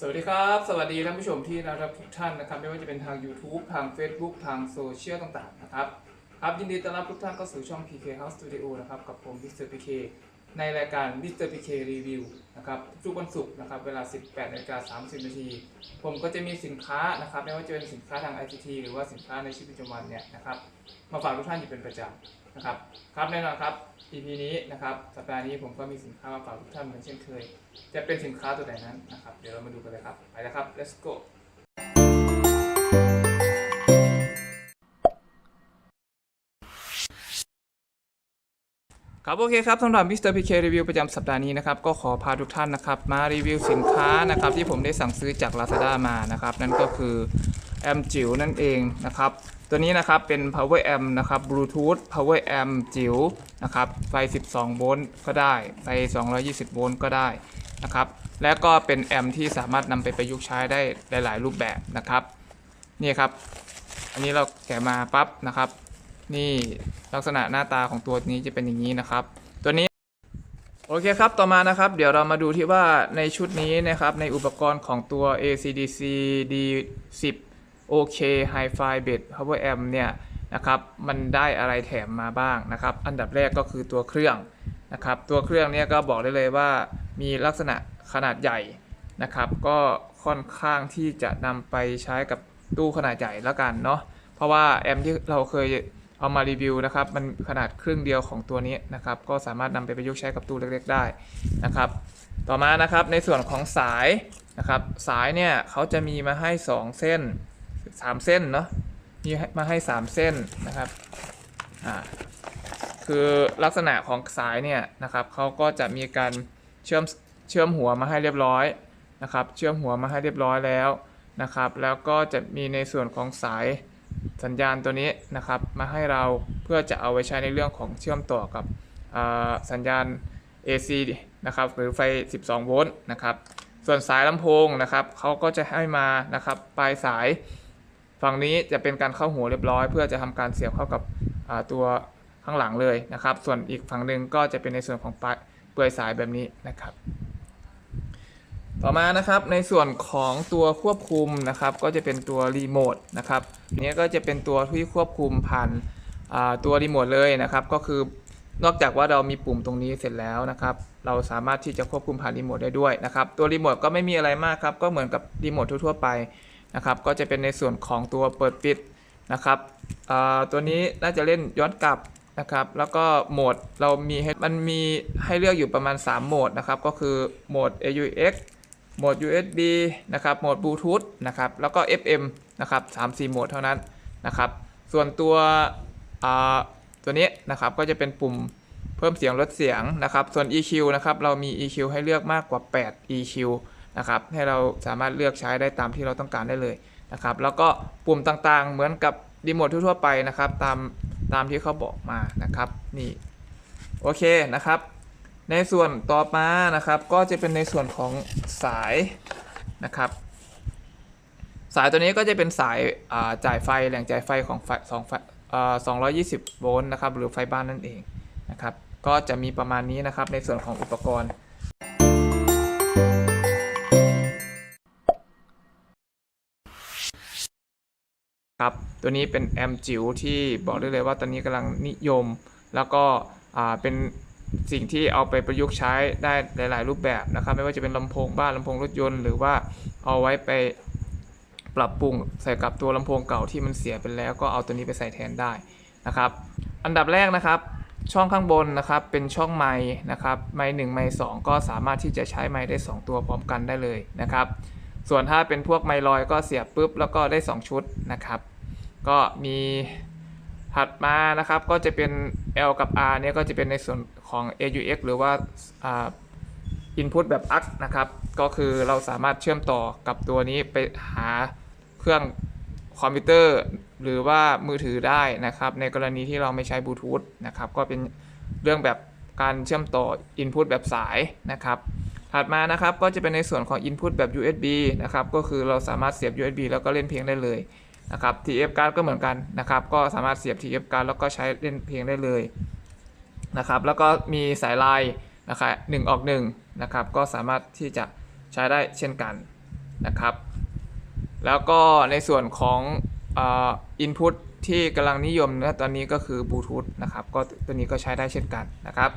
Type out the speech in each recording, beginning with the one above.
สวัสดีครับ สวัสดีท่านผู้ชมที่น่ารักทุกท่านนะครับไม่ว่าจะเป็นทาง YouTube ทาง Facebook ทางโซเชียลต่างๆนะครับครับยินดีต้อนรับทุกท่านเข้าสู่ช่อง PK House Studio นะครับกับผม Mr. PK ในรายการ Mr. PK Review นะครับทุกวันศุกร์นะครับเวลา 18นาฬิกา30นาทีผมก็จะมีสินค้านะครับไม่ว่าจะเป็นสินค้าทาง ICT หรือว่าสินค้าในชีวิตประจำวันเนี่ยนะครับมาฝากทุกท่านอยู่เป็นประจำนะครับครับแน่นอนครับ EP นี้นะครับสัปดาห์นี้ผมก็มีสินค้ามาฝากทุกท่านเหมือนเช่นเคย จะเป็นสินค้าตัวไหนนั้นนะครับเดี๋ยวเรามาดูกันเลยครับไปแล้วครับ let's go ครับโอเคครับสำหรับ Mr. PK Review ประจำสัปดาห์นี้นะครับก็ขอพาทุกท่านนะครับมารีวิวสินค้านะครับที่ผมได้สั่งซื้อจาก Lazada มานะครับนั่นก็คือแอมจิ๋วนั่นเองนะครับตัวนี้นะครับเป็น power amp นะครับ Bluetooth power amp จิ๋วนะครับไฟ 12 โวลต์ก็ได้ไฟ 220 โวลต์ก็ได้นะครับและก็เป็นแอมที่สามารถนำไปประยุกต์ใช้ได้หลาย ๆ รูปแบบนะครับนี่ครับ อันนี้เราแกะมาปั๊บนะครับ นี่ลักษณะหน้าตาของตัวนี้จะเป็นอย่างนี้นะครับ ตัวนี้โอเคครับ ต่อมานะครับ เดี๋ยวเรามาดูที่ว่าในชุดนี้นะครับ ในอุปกรณ์ของตัว ACDC D10 OK Hi-Fi Bed Power Amp เนี่ยนะครับ มันได้อะไรแถมมาบ้างนะครับ อันดับแรกก็คือตัวเครื่องนะครับ ตัวเครื่องเนี่ยก็บอกได้เลยว่ามีลักษณะขนาดใหญ่นะครับ ก็ค่อนข้างที่จะนำไปใช้กับตู้ขนาดใหญ่แล้วกันเนาะ เพราะว่าแอมที่เราเคย เอามารีวิวนะครับ มันขนาดครึ่งเดียวของตัวนี้นะครับ ก็สามารถนำไปประยุกต์ใช้กับตู้เล็กๆได้นะครับ ต่อมานะครับในส่วนของสายนะครับ สายเนี่ยเขาจะมีมาให้ 2 เส้น 3 เส้นเนาะมีมาให้ 3 เส้นนะครับอ่าคือลักษณะของสายเนี่ยนะครับเขาก็จะมีการเชื่อมเชื่อมหัวมาให้เรียบร้อยนะครับ เชื่อมหัวมาให้เรียบร้อยแล้วนะครับ แล้วก็จะมีในส่วนของสาย สัญญาณตัวนี้นะครับ มาให้เราเพื่อจะเอาไว้ใช้ในเรื่องของเชื่อมต่อกับสัญญาณ AC นะครับหรือไฟ 12 โวลต์นะครับ ส่วนสายลำโพงนะครับเขาก็จะให้มานะครับปลายสายฝั่งนี้จะเป็นการเข้าหัวเรียบร้อย เพื่อจะทำการเสียบเข้ากับตัวข้างหลังเลยนะครับ ส่วนอีกฝั่งหนึ่งก็จะเป็นในส่วนของปลายเปลือยสายแบบนี้นะครับ ต่อมานะครับในส่วนของตัวควบคุมนะครับ ก็จะเป็นตัวรีโมทนะครับนี้ก็จะเป็นตัวที่ควบคุมผ่านตัวรีโมทเลยนะครับ ก็คือนอกจากว่าเรามีปุ่มตรงนี้เสร็จแล้วนะครับ เราสามารถที่จะควบคุมผ่านรีโมทได้ด้วยนะครับตัวรีโมทก็ไม่มีอะไรมากครับ ก็เหมือนกับรีโมททั่วๆไปนะครับ ก็จะเป็นในส่วนของตัวเปิดปิดนะครับตัวนี้น่าจะเล่นย้อนกลับนะครับ แล้วก็โหมดเรามีมันมีให้เลือกอยู่ประมาณ 3 โหมดนะครับ ก็คือโหมด AUX โหมด USB นะครับโหมดบลูทูธนะครับแล้วก็ FM นะครับ3 4โหมดเท่านั้นนะครับ ส่วนตัวอ่าตัวนี้นะครับก็จะเป็นปุ่มเพิ่มเสียงลดเสียงนะครับ ส่วน EQ นะครับเรามี EQ ให้เลือกมากกว่า 8 EQ นะครับให้เราสามารถเลือกใช้ได้ตามที่เราต้องการได้เลยนะครับ แล้วก็ปุ่มต่างๆ เหมือนกับรีโมททั่วๆไปนะครับ ตามตามที่เขาบอกมานะครับนี่โอเคนะครับ ในส่วนต่อมานะครับก็จะเป็นในส่วนของสายนะครับ สายตัวนี้ก็จะเป็นสายาจ่ายไฟแหล่งจ่ายไฟของไฟสองไฟอ่า220โวลต์นะครับหรือไฟบ้านนั่นเองนะครับ ก็จะมีประมาณนี้นะครับในส่วนของอุปกรณ์ครับตัวนี้เป็นแอมจิ๋วที่บอกได้เลยว่าตอนนี้กำลังนิยม แล้วก็เป็น สิ่งที่เอาไปประยุกต์ใช้ได้หลาย ๆ รูปแบบนะครับ ไม่ว่าจะเป็นลำโพงบ้านลำโพงรถยนต์หรือว่าเอาไว้ไปปรับปรุงใส่กับตัวลำโพงเก่าที่มันเสียไปแล้วก็เอาตัวนี้ไปใส่แทนได้นะครับ อันดับแรกนะครับ ช่องข้างบนนะครับเป็นช่องไม้นะครับไม้หนึ่งไม้สองก็สามารถที่จะใช้ไม้ได้ 2 ตัวพร้อมกันได้เลยนะครับ ส่วนถ้าเป็นพวกไม้ลอยก็เสียบปุ๊บแล้วก็ได้ 2 ชุดนะครับ ก็มี ถัดมานะครับก็จะเป็น L กับ R เนี่ยก็จะเป็นในส่วนของ AUX หรือว่าอ่า input แบบ AUX นะครับ ก็คือเราสามารถเชื่อมต่อกับตัวนี้ไปหาเครื่องคอมพิวเตอร์ หรือว่ามือถือได้นะครับ ในกรณีที่เราไม่ใช้บลูทูธนะครับ ก็เป็นเรื่องแบบการเชื่อมต่อ input แบบสายนะครับถัดมานะครับก็จะเป็นในส่วนของ input แบบ USB นะครับ ก็คือเราสามารถเสียบ USB แล้วก็เล่นเพลงได้เลย นะครับ TF card ก็เหมือนกันนะครับ ก็สามารถเสียบ TF card แล้วก็ใช้เล่นเพลงได้เลยนะครับ แล้วก็มีสายลายนะครับหนึ่งออกหนึ่งนะครับ ก็สามารถที่จะใช้ได้เช่นกันนะครับ แล้วก็ในส่วนของอินพุตที่กำลังนิยมนะตอนนี้ก็คือบลูทูธนะครับ ก็ตัวนี้ก็ใช้ได้เช่นกันนะครับ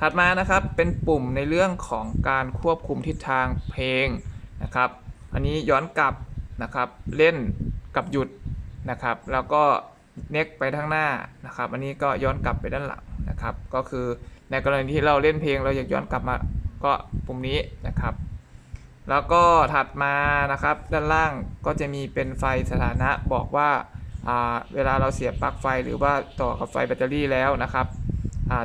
ถัดมานะครับเป็นปุ่มในเรื่องของการควบคุมทิศทางเพลงนะครับ อันนี้ย้อนกลับนะครับเล่น กับหยุดนะครับ แล้วก็เน็กไปข้างหน้านะครับ อันนี้ก็ย้อนกลับไปด้านหลังนะครับ ก็คือในกรณีที่เราเล่นเพลงเราอยากย้อนกลับมาก็ปุ่มนี้นะครับ แล้วก็ถัดมานะครับด้านล่างก็จะมีเป็นไฟสถานะบอกว่าาเวลาเราเสียบปลั๊กไฟหรือว่าต่อกับไฟแบตเตอรี่แล้วนะครับ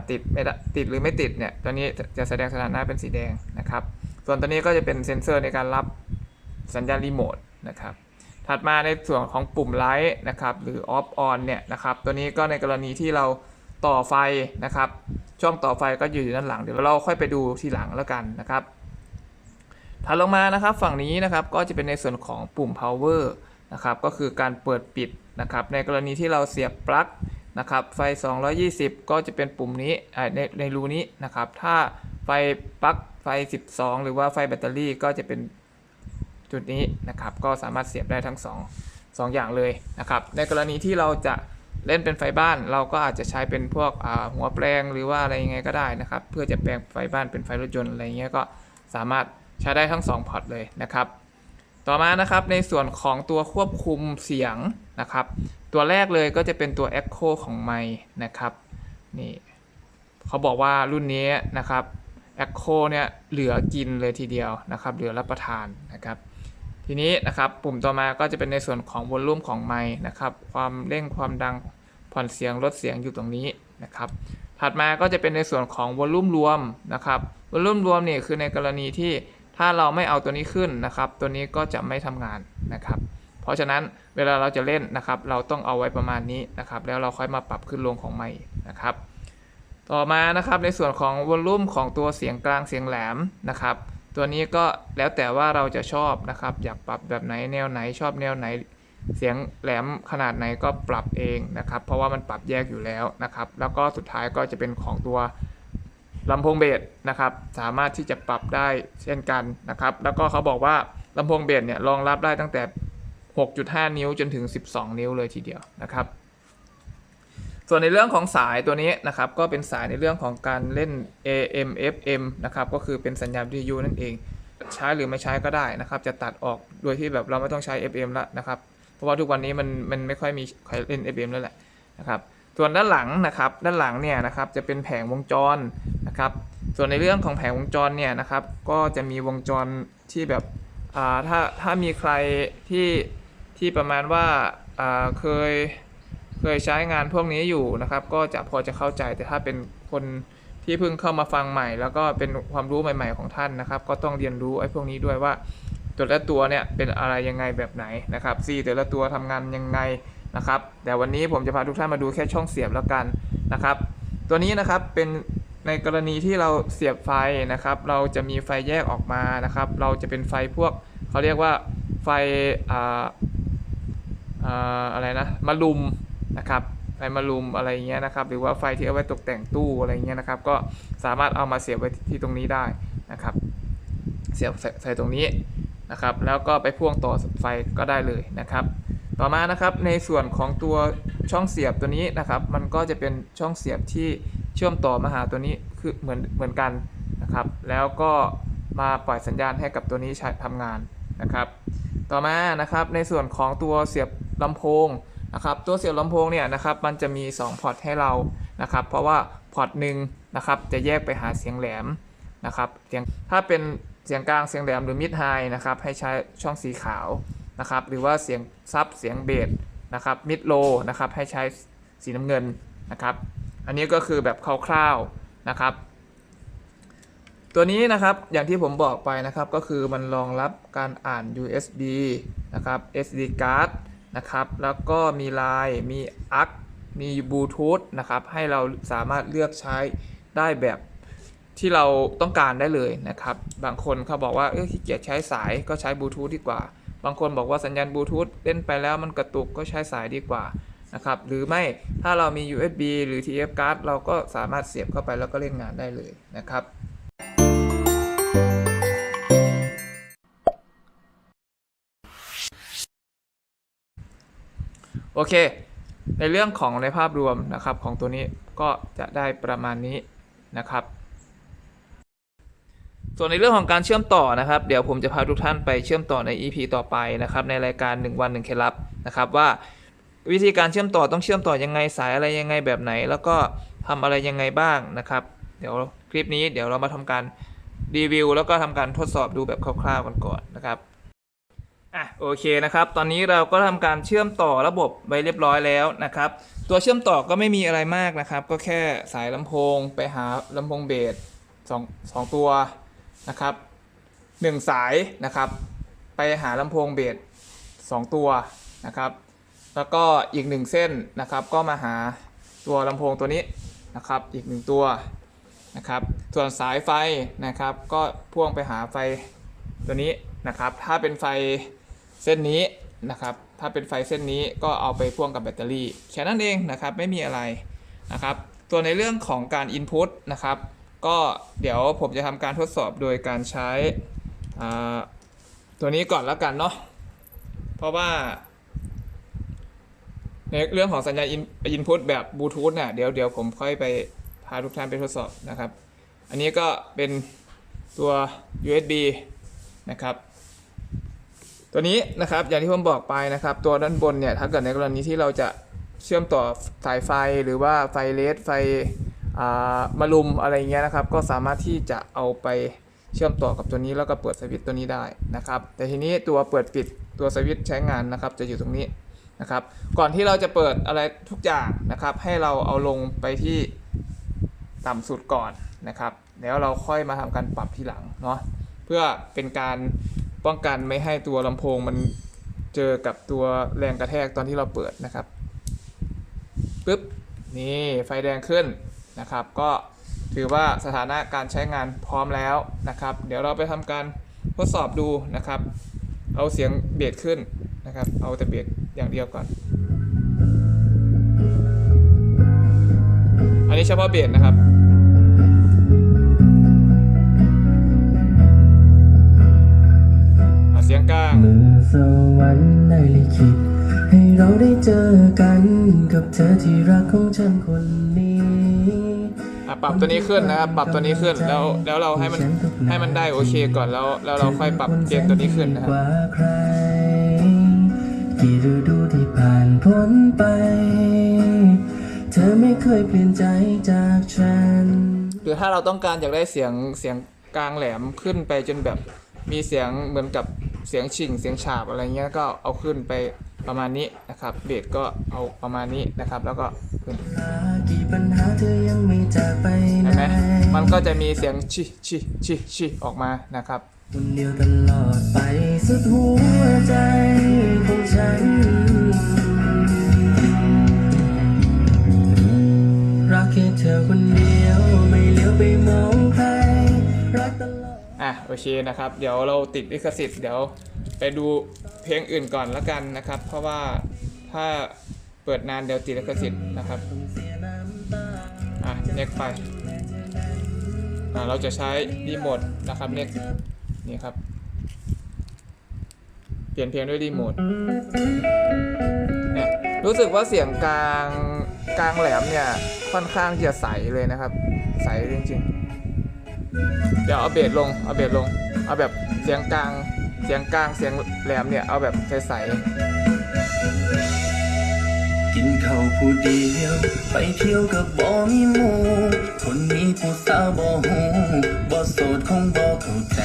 ติดไม่ติดหรือไม่ติดเนี่ยตัวนี้จะแสดงสถานะเป็นสีแดงนะครับ ส่วนตัวนี้ก็จะเป็นเซ็นเซอร์ในการรับสัญญาณรีโมทนะครับ ถัดมาในส่วนของปุ่มไลท์นะครับหรือ off on เนี่ยนะครับตัวนี้ก็ในกรณีที่เราต่อไฟนะครับ ช่องต่อไฟก็อยู่ด้านหลังเดี๋ยวเราค่อยไปดูทีหลังแล้วกันนะครับถัดลงมานะครับฝั่งนี้นะครับก็จะเป็นในส่วนของปุ่ม power นะครับก็คือการเปิดปิดนะครับในกรณีที่เราเสียบปลั๊กนะครับไฟ 220 ก็จะเป็นปุ่มนี้ในในรูนี้นะครับถ้าไฟปลั๊กไฟ 12 หรือว่าไฟแบตเตอรี่ก็จะเป็น จุดนี้นะครับก็สามารถเสียบได้ทั้ง 2 2 อย่างเลยนะครับ ในกรณีที่เราจะเล่นเป็นไฟบ้าน เราก็อาจจะใช้เป็นพวกหัวแปลงหรือว่าอะไรยังไงก็ได้นะครับ เพื่อจะแปลงไฟบ้านเป็นไฟรถยนต์อะไรเงี้ยก็สามารถใช้ได้ทั้ง2พอร์ตเลยนะครับ ต่อมานะครับในส่วนของตัวควบคุมเสียงนะครับ ตัวแรกเลยก็จะเป็นตัว Echo ของไมค์นะครับนี่เขาบอกว่ารุ่นนี้นะครับ Echo เนี่ยเหลือกินเลยทีเดียวนะครับ เหลือรับประทานนะครับ ทีนี้นะครับปุ่มต่อมาก็จะเป็นในส่วนของวอลลุ่มของไมค์นะครับ ความเร่งความดังผ่อนเสียงลดเสียงอยู่ตรงนี้นะครับ ถัดมาก็จะเป็นในส่วนของวอลลุ่มรวมนะครับวอลลุ่มรวมนี่คือในกรณีที่ถ้าเราไม่เอาตัวนี้ขึ้นนะครับ ตัวนี้ก็จะไม่ทำงานนะครับ เพราะฉะนั้นเวลาเราจะเล่นนะครับ เราต้องเอาไว้ประมาณนี้นะครับ แล้วเราค่อยมาปรับขึ้นลงของไมค์นะครับ ต่อมานะครับในส่วนของวอลลุ่มของตัวเสียงกลางเสียงแหลมนะครับ ตัวนี้ก็แล้วแต่ว่าเราจะชอบนะครับ อยากปรับแบบไหนแนวไหนชอบแนวไหน เสียงแหลมขนาดไหนก็ปรับเองนะครับ เพราะว่ามันปรับแยกอยู่แล้วนะครับ แล้วก็สุดท้ายก็จะเป็นของตัวลำโพงเบสนะครับ สามารถที่จะปรับได้เช่นกันนะครับ แล้วก็เขาบอกว่าลำโพงเบสเนี่ยรองรับได้ตั้งแต่ 6.5 นิ้วจนถึง 12 นิ้วเลยทีเดียวนะครับ ส่วนในเรื่องของสายตัวนี้นะครับก็เป็นสายในเรื่องของการเล่น AM FM นะครับก็คือเป็นสัญญาณวิทยุนั่นเอง ใช้หรือไม่ใช้ก็ได้นะครับ จะตัดออกโดยที่แบบเราไม่ต้องใช้ FM แล้วนะครับ เพราะว่าทุกวันนี้มันมันไม่ค่อยมีใครเล่น FM แล้วแหละนะครับส่วนด้านหลังนะครับด้านหลังเนี่ยนะครับจะเป็นแผงวงจรนะครับ ส่วนในเรื่องของแผงวงจรเนี่ยนะครับก็จะมีวงจรที่แบบอ่าถ้าถ้ามีใครที่ที่ประมาณว่าอ่าเคย เคยใช้งานพวกนี้อยู่นะครับ ก็จะพอจะเข้าใจแต่ถ้าเป็นคนที่เพิ่งเข้ามาฟังใหม่ แล้วก็เป็นความรู้ใหม่ ๆของท่านนะครับ ก็ต้องเรียนรู้ไอ้พวกนี้ด้วยว่าตัวละตัวเนี่ยเป็นอะไรยังไงแบบไหนนะครับซีแต่ละตัวทำงานยังไงนะครับ แต่วันนี้ผมจะพาทุกท่านมาดูแค่ช่องเสียบแล้วกันนะครับ ตัวนี้นะครับเป็นในกรณีที่เราเสียบไฟนะครับ เราจะมีไฟแยกออกมานะครับ เราจะเป็นไฟพวกเขาเรียกว่าไฟอ่าอ่าอะไรนะมารุม นะครับไฟมารุมอะไรเงี้ยนะครับหรือว่าไฟที่เอาไว้ตกแต่งตู้อะไรเงี้ยนะครับก็สามารถเอามาเสียบไว้ที่ตรงนี้ได้นะครับเสียบใส่ตรงนี้นะครับแล้วก็ไปพ่วงต่อไฟก็ได้เลยนะครับ ต่อมานะครับในส่วนของตัวช่องเสียบตัวนี้นะครับ มันก็จะเป็นช่องเสียบที่เชื่อมต่อมาหาตัวนี้คือเหมือนเหมือนกันนะครับ แล้วก็มาปล่อยสัญญาณให้กับตัวนี้ใช้ทำงานนะครับ ต่อมานะครับในส่วนของตัวเสียบลำโพง นะครับตัวเสียบลำโพงเนี่ยนะครับมันจะมี 2 พอร์ตให้เรานะครับเพราะว่าพอร์ตหนึ่งนะครับจะแยกไปหาเสียงแหลมนะครับเสียงถ้าเป็นเสียงกลางเสียงแหลมหรือมิดไฮนะครับให้ใช้ช่องสีขาวนะครับหรือว่าเสียงซับเสียงเบสนะครับมิดโลนะครับให้ใช้สีน้ำเงินนะครับอันนี้ก็คือแบบคร่าวๆนะครับตัวนี้นะครับอย่างที่ผมบอกไปนะครับก็คือมันรองรับการอ่าน USB นะครับ SD card นะครับ แล้วก็มี Line มี ARC มีบลูทูธนะครับ ให้เราสามารถเลือกใช้ได้แบบที่เราต้องการได้เลยนะครับ บางคนเขาบอกว่าเอ้ยขี้เกียจใช้สายก็ใช้บลูทูธดีกว่า บางคนบอกว่าสัญญาณบลูทูธเล่นไปแล้วมันกระตุกก็ใช้สายดีกว่านะครับ หรือไม่ถ้าเรามี USB หรือ TF card เราก็สามารถเสียบเข้าไปแล้วก็เล่นงานได้เลยนะครับ โอเค ในเรื่องของในภาพรวมนะครับของตัวนี้ก็จะได้ประมาณนี้นะครับ ส่วนในเรื่องของการเชื่อมต่อนะครับ เดี๋ยวผมจะพาทุกท่านไปเชื่อมต่อใน EP ต่อไปนะครับ ในรายการ 1 วัน1เคล็ดลับนะครับว่าวิธีการเชื่อมต่อต้องเชื่อมต่อยังไงสายอะไรยังไงแบบไหน แล้วก็ทำอะไรยังไงบ้างนะครับ เดี๋ยวคลิปนี้เดี๋ยวเรามาทำการรีวิว แล้วก็ทำการทดสอบดูแบบคร่าวๆกันก่อนนะครับ โอเคนะครับ ตอนนี้เราก็ทำการเชื่อมต่อระบบไว้เรียบร้อยแล้วนะครับ ตัวเชื่อมต่อก็ไม่มีอะไรมากนะครับ ก็แค่สายลำโพงไปหาลำโพงเบสสองสองตัวนะครับหนึ่งสายนะครับ ไปหาลำโพงเบสสองตัวนะครับ แล้วก็อีกหนึ่งเส้นนะครับ ก็มาหาตัวลำโพงตัวนี้นะครับ อีกหนึ่งตัวนะครับ ส่วนสายไฟนะครับ ก็พ่วงไปหาไฟตัวนี้นะครับ ถ้าเป็นไฟ เส้นนี้นะครับถ้าเป็นไฟเส้นนี้ก็เอาไปพ่วงกับแบตเตอรี่แค่นั้นเองนะครับไม่มีอะไรนะครับตัวในเรื่องของการ Input นะครับ ก็เดี๋ยวผมจะทำการทดสอบโดยการใช้ตัวนี้ก่อนแล้วกันเนาะเพราะว่า ในเรื่องของสัญญาณอินพุตแบบบลูทูธเนี่ยเดี๋ยวเดี๋ยวผมค่อยไปพาทุกท่านไปทดสอบนะครับ อันนี้ก็เป็นตัว USB นะครับ ตัวนี้นะครับอย่างที่ผมบอกไปนะครับ ตัวด้านบนเนี่ยถ้าเกิดในกรณีที่เราจะเชื่อมต่อสายไฟหรือว่าไฟเลสไฟมารุมอะไรเงี้ยนะครับ ก็สามารถที่จะเอาไปเชื่อมต่อกับตัวนี้แล้วก็เปิดสวิตช์ตัวนี้ได้นะครับ แต่ทีนี้ตัวเปิดปิดตัวสวิตช์ใช้งานนะครับ จะอยู่ตรงนี้นะครับ ก่อนที่เราจะเปิดอะไรทุกอย่างนะครับ ให้เราเอาลงไปที่ต่ำสุดก่อนนะครับ แล้วเราค่อยมาทำการปรับทีหลังเนาะเพื่อเป็นการ ป้องกันไม่ให้ตัวลำโพงมันเจอกับตัวแรงกระแทกตอนที่เราเปิดนะครับปึ๊บนี่ไฟแดงขึ้นนะครับ ก็ถือว่าสถานะการใช้งานพร้อมแล้วนะครับ เดี๋ยวเราไปทำการทดสอบดูนะครับ เอาเสียงเบสขึ้นนะครับ เอาแต่เบสอย่างเดียวก่อน อันนี้เฉพาะเบสนะครับางเมื่อสวรรค์ได้ลิขิตให้เราได้เจอกันกับเธอที่รักของฉันคนนี้อะปรับตัวนี้ขึ้นนะครับปรับตัวนี้ขึ้นแล้วแล้วเราให้มันให้มันได้โอเคก่อนแล้วแล้วเราค่อยปรับเกณฑ์ตัวนี้ขึ้นนะครับกว่าใครกี่ฤดูที่ผ่านพ้นไป เธอไม่เคยเปลี่ยนใจจากฉันหรือถ้าเราต้องการอยากได้เสียงเสียงกลางแหลมขึ้นไปจนแบบมีเสียงเหมือนกับ เสียงชิ่งเสียงฉาบอะไรเงี้ยก็เอาขึ้นไปประมาณนี้นะครับเบสก็เอาประมาณนี้นะครับ แล้วก็ขึ้นกี่ปัญหาเธอยังไม่จากไปไหนเห็นไหมมันก็จะมีเสียงชิชิชิชิออกมานะครับคนเดียวตลอดไปสุดหัวใจของฉัน รักแค่เธอคนเดียวไม่เลี้ยวไปมองใครรักตล อะโอเคนะครับ เดี๋ยวเราติดลิขสิทธิ์เดี๋ยวไปดูเพลงอื่นก่อนละกันนะครับ เพราะว่าถ้าเปิดนานเดี๋ยวติดลิขสิทธิ์นะครับอะเน็กไปอะเราจะใช้รีโมทนะครับเน็กนี่ครับ เปลี่ยนเพลงด้วยรีโมทเนี่ยรู้สึกว่าเสียงกลางกลางแหลมเนี่ยค่อนข้างจะใสเลยนะครับ ใสจริงๆ เดี๋ยวเอาเบสลง เอาเบสลง เอาแบบเสียงกลาง เสียงกลาง เสียงแหลมเนี่ย เอาแบบใสกินข้าวผู้เดียว ไปเที่ยวกับบ่มีหมู่คนมีผู้สาวบ่หูบ่โสดคงบ่เข้าใจ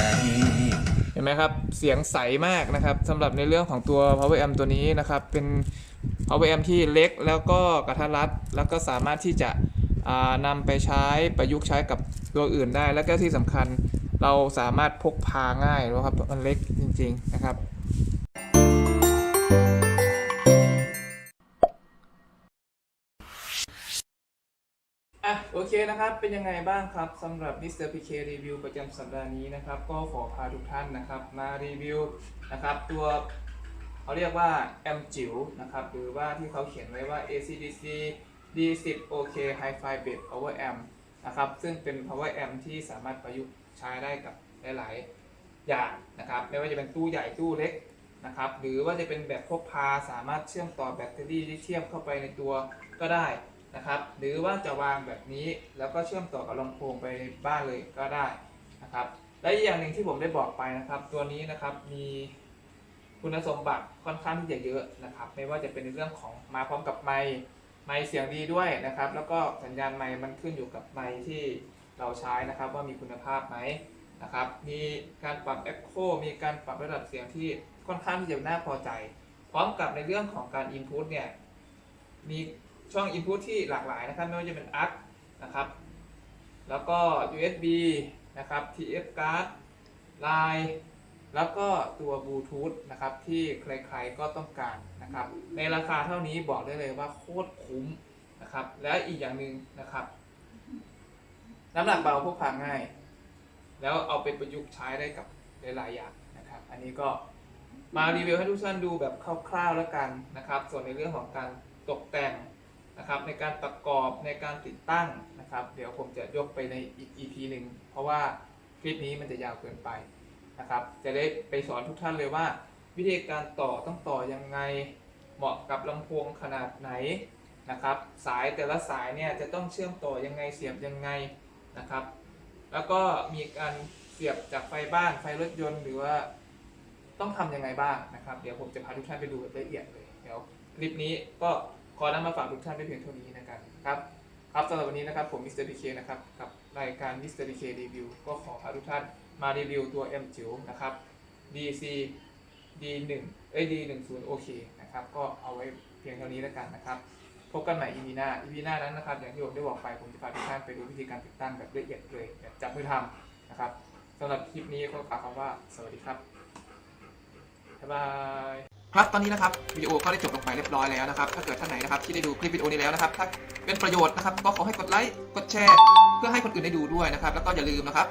ๆเห็นไหมครับ เสียงใสมากนะครับสำหรับในเรื่องของตัว power amp ตัวนี้นะครับ เป็น power amp ที่เล็กแล้วก็กระทัดรัด แล้วก็สามารถที่จะอ่า นำไปใช้ประยุกต์ใช้กับตัวอื่นได้ แล้วก็ที่สำคัญเราสามารถพกพาง่ายนะครับมันเล็กจริง ๆ นะครับอะโอเคนะครับ เป็นยังไงบ้างครับสำหรับ Mr. PK Review ประจำสัปดาห์นี้นะครับ ก็ขอพาทุกท่านนะครับ มารีวิวนะครับ ตัวเขาเรียกว่าแอมจิ๋วนะครับ หรือว่าที่เขาเขียนไว้ว่า ACDC D10 OK Hi-Fi Base Power Amp นะครับ ซึ่งเป็น Power Amp ที่สามารถประยุกต์ใช้ได้กับหลาย ๆ อย่างนะครับ ไม่ว่าจะเป็นตู้ใหญ่ตู้เล็กนะครับ หรือว่าจะเป็นแบบพกพาสามารถเชื่อมต่อแบตเตอรี่ลิเธียมเข้าไปในตัวก็ได้นะครับ หรือว่าจะวางแบบนี้แล้วก็เชื่อมต่อกับลำโพงไปบ้านเลยก็ได้นะครับ และอีกอย่างหนึ่งที่ผมได้บอกไปนะครับ ตัวนี้นะครับมีคุณสมบัติค่อนข้างที่จะเยอะนะครับ ไม่ว่าจะเป็นในเรื่องของมาพร้อมกับไมค์ ไมค์เสียงดีด้วยนะครับ แล้วก็สัญญาณไมค์มันขึ้นอยู่กับไมค์ที่เราใช้นะครับ ว่ามีคุณภาพไหมนะครับ มีการปรับ Echo มีการปรับระดับเสียงที่ค่อนข้างที่จะน่าพอใจ พร้อมกับในเรื่องของการ Input เนี่ย มีช่อง Input ที่หลากหลายนะครับ ไม่ว่าจะเป็น ARC นะครับ แล้วก็ USB นะครับ TF card Line แล้วก็ตัวบลูทูธนะครับที่ใครๆก็ต้องการนะครับในราคาเท่านี้บอกได้เลยว่าโคตรคุ้มนะครับ และอีกอย่างหนึ่งนะครับ น้ำหนักเบาพกพาง่าย แล้วเอาไปประยุกต์ใช้ได้กับหลายๆอย่างนะครับ อันนี้ก็มารีวิวให้ทุกท่านดูแบบคร่าวๆแล้วกันนะครับ ส่วนในเรื่องของการตกแต่งนะครับ ในการประกอบในการติดตั้งนะครับ เดี๋ยวผมจะยกไปในอีก EP หนึ่งเพราะว่าคลิปนี้มันจะยาวเกินไป นะครับ จะได้ไปสอนทุกท่านเลยว่า วิธีการต่อต้องต่อยังไง เหมาะกับลำโพงขนาดไหนนะครับ สายแต่ละสายเนี่ยจะต้องเชื่อมต่อยังไงเสียบยังไงนะครับ แล้วก็มีการเสียบจากไฟบ้านไฟรถยนต์หรือว่าต้องทำยังไงบ้างนะครับ เดี๋ยวผมจะพาทุกท่านไปดูละเอียดเลยเดี๋ยวคลิปนี้ก็ขอนำมาฝากทุกท่านไปเพียงเท่านี้นะครับครับครับสำหรับวันนี้นะครับผมมิสเตอร์พีเคนะครับกับรายการมิสเตอร์พีเครีวิวก็ขอพาทุกท่าน มารีวิวตัว M จิ๋วนะครับ DC D1 เอ้ย D10 โอเคนะครับ ก็เอาไว้เพียงเท่านี้แล้วกันนะครับ พบกันใหม่ EP หน้า EP หน้านั้นนะครับ อย่างที่ผมได้บอกไป ผมจะพาทุกท่านไปดูวิธีการติดตั้งแบบละเอียดเลยแบบจับมือทำนะครับสำหรับคลิปนี้ก็กล่าวคำว่าสวัสดีครับ บ๊ายบายครับตอนนี้นะครับวิดีโอก็ได้จบลงไปเรียบร้อยแล้วนะครับ ถ้าเกิดท่านไหนนะครับที่ได้ดูคลิปวิดีโอนี้แล้วนะครับ ถ้าเป็นประโยชน์นะครับ ก็ขอให้กดไลค์กดแชร์ เพื่อให้คนอื่นได้ดูด้วยนะครับ แล้วก็อย่าลืมนะครับ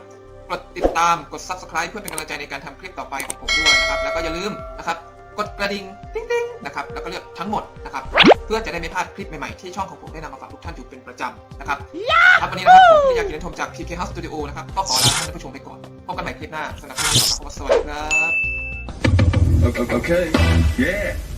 กดติดตามกด subscribe เพื่อเป็นกำลังใจในการทำคลิปต่อไปของผมด้วยนะครับ แล้วก็อย่าลืมนะครับกดกระดิ่งติ๊งติ๊งนะครับแล้วก็เลือกทั้งหมดนะครับเพื่อจะได้ไม่พลาดคลิปใหม่ๆที่ช่องของผมได้นำมาฝากทุกท่านอยู่เป็นประจำนะครับครับวันนี้นะครับผมพิยากินทมจาก PK House Studio นะครับก็ขอลาท่านผู้ชมไปก่อนพบกันใหม่คลิปหน้าสำหรับคลิปนี้ขอสวัสดีครับ Okay. okay. Yeah.